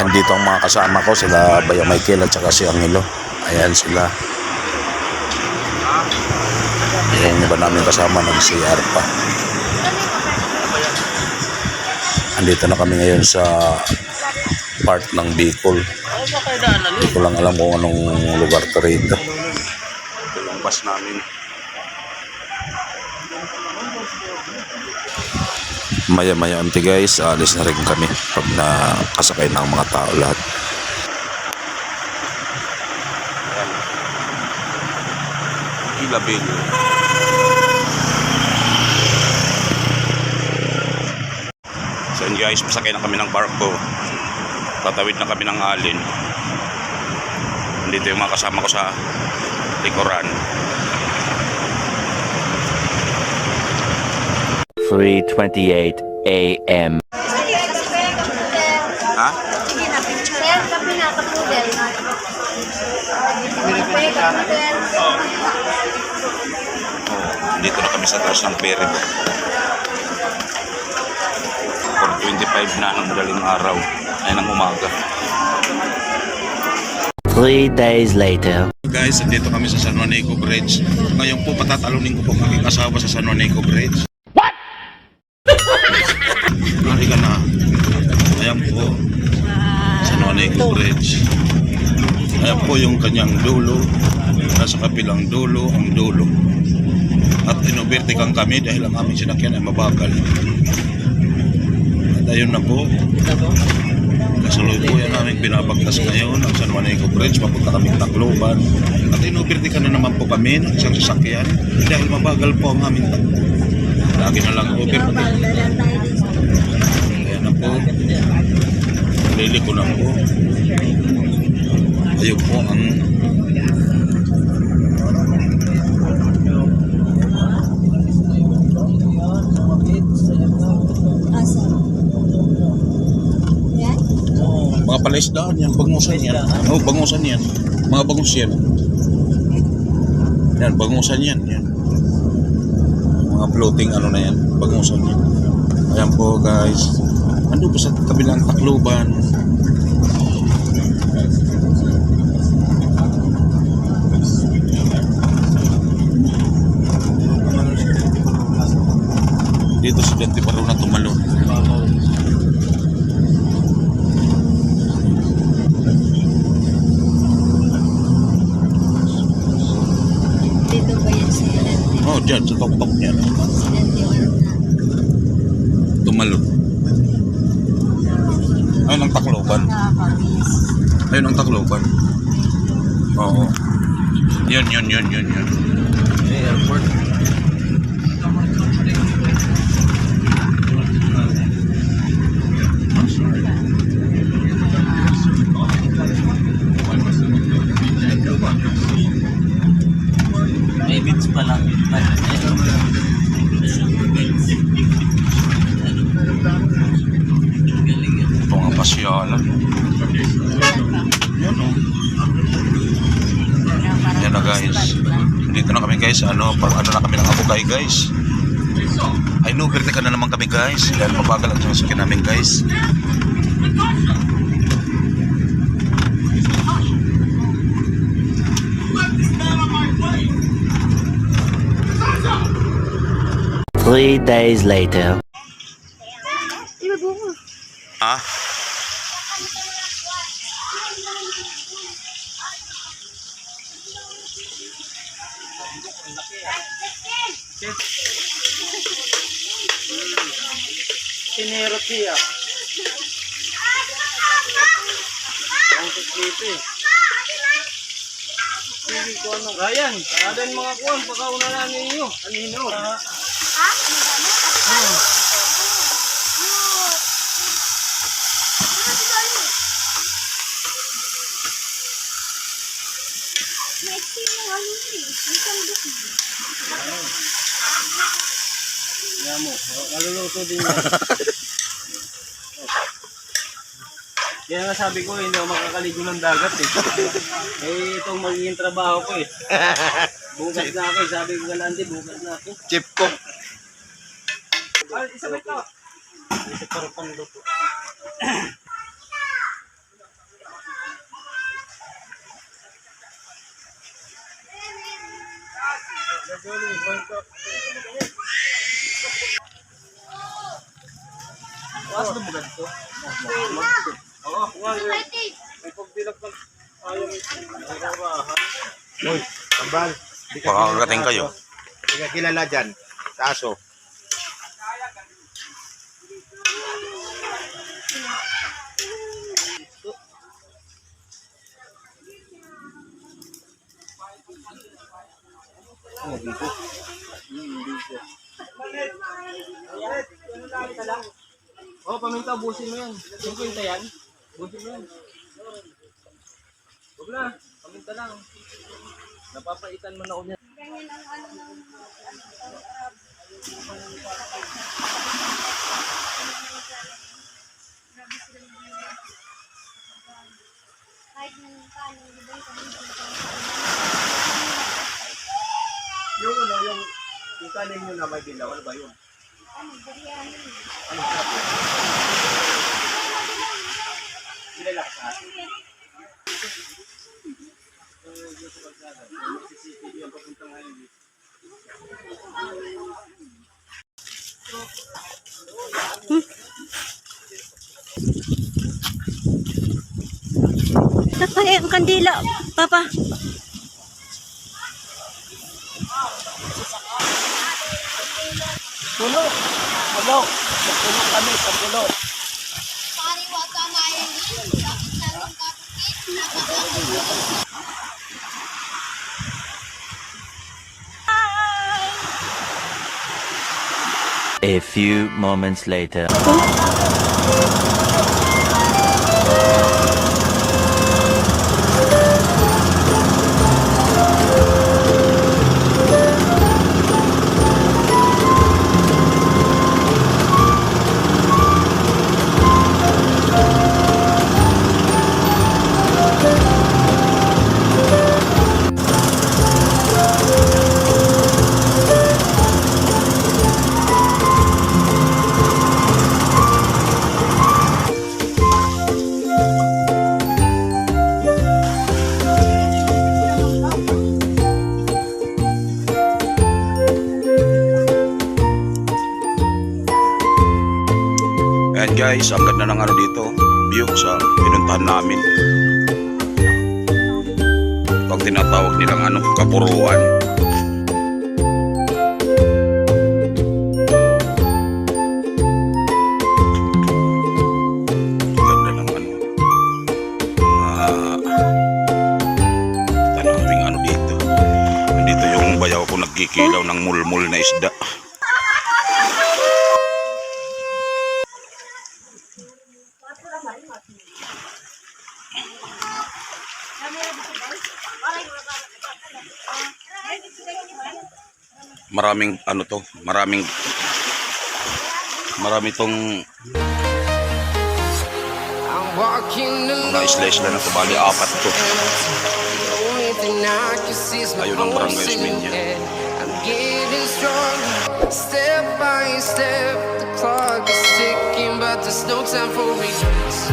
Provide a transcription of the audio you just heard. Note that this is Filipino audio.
Andito ang mga kasama ko, sila Bayo Michael at saka si Angelo. Ayan sila. Yung iba namin kasama nag-CR pa. Andito na kami ngayon sa part ng Bicol. Hindi ko lang alam kung anong lugar to rito. Ito yung bus namin. Maya-maya unti guys, alis na rin kami pag nakasakay ng mga tao lahat. Ilabil. So yun guys, pasakay na kami ng barko. Tatawid na kami ng alin. Dito yung mga kasama ko sa likuran. 3:28 a.m. Ha? Sige na, picture. Sir, kape na. Kape, kapudel. Dito na kami sa taas ng ferry. 4.25 na ng madaling araw. Ay ng umaga. Three days later. Guys, dito kami sa San Juanico Bridge. Ngayon po patatalunin ko po aking asawa sa San Juanico Bridge. Nari ka na. Ayan po. San Juanico Bridge. Ayan po yung kanyang dulo. Nasa kapilang dulo ang dulo. At inubertikan kami dahil ang aming sinakyan ay mabagal. At ayun na po. Kasalukuyan namin binabagtas ngayon ang San Juanico Bridge. Papunta kami Tacloban. At inubertikan na naman po kami ng isang sasakyan dahil mabagal po ang aming takbo. Lagi na lang overtake. Po. Liliko na po. Ayun po ang mga palaisdaan yan. Bangusan yan. Oh, bangusan yan. Mga bangus yan. Yan, bangusan yan. yan. Mga floating ano na yan. Bangusan yan. Ayan po guys. Ando po sa kabilang Tacloban. Dito si Dante Paro na tumalon. Dito ba yan si Dante? Oh, dyan, sa tuktok niya. Si Dante? Tumalon. Ayun ang Tacloban. Ayun ang Tacloban. Oo. Yun, yun, yun, yun, yun. Pasyalan. Yan o. Yan na guys. Dito na kami guys. Ano, pa, ano na kami ng abukay guys. Ay no, birte ka na naman kami guys. Dahil mabagal ang sasakyan namin guys. Three days later. Iba Ha? Sinero siya. Ang kuslito eh. Sige ko ano. Ryan, adan mga kuwan, pagkauna na ninyo. Anino. Kaya mo, maluluto din yan. Kaya nga sabi ko, hindi ako makakaligo ng dagat eh. eh, itong magiging trabaho ko eh. Bukas na ako eh. Sabi ko galante, bukas na ako. Chip cook. Ay, isa ba ito? Isa para panluto. Mas lumugad to. Oo, nga. May pagbilak ng ayaw Uy, kambal. Di ka Pakakagating kilala kayo. sa aso. Di ka kilala dyan. Sa aso. Oh, paminta, busin mo yan. 50 yan. Busin mo yan. Huwag na, paminta lang. Napapaitan mo na ako niyan. Yung ano, yung, yung kanin nyo na may dilaw, ano ba yun? Ay, ang kandila. Papa. Puno. Puno. Puno kami sa A few moments later. Guys, ang ganda ng ano dito, view sa pinuntahan namin. Ang tinatawag nilang ano, kapuruan. Ganda ng ano, tanawing ano dito. Dito yung bayaw ko nagkikilaw ng mulmul na isda. Maraming ano to, maraming marami tong mga isla-isla na to, bali apat to. Ayun ang barangay stronger, step by step. The clock is ticking, but there's no time for regrets.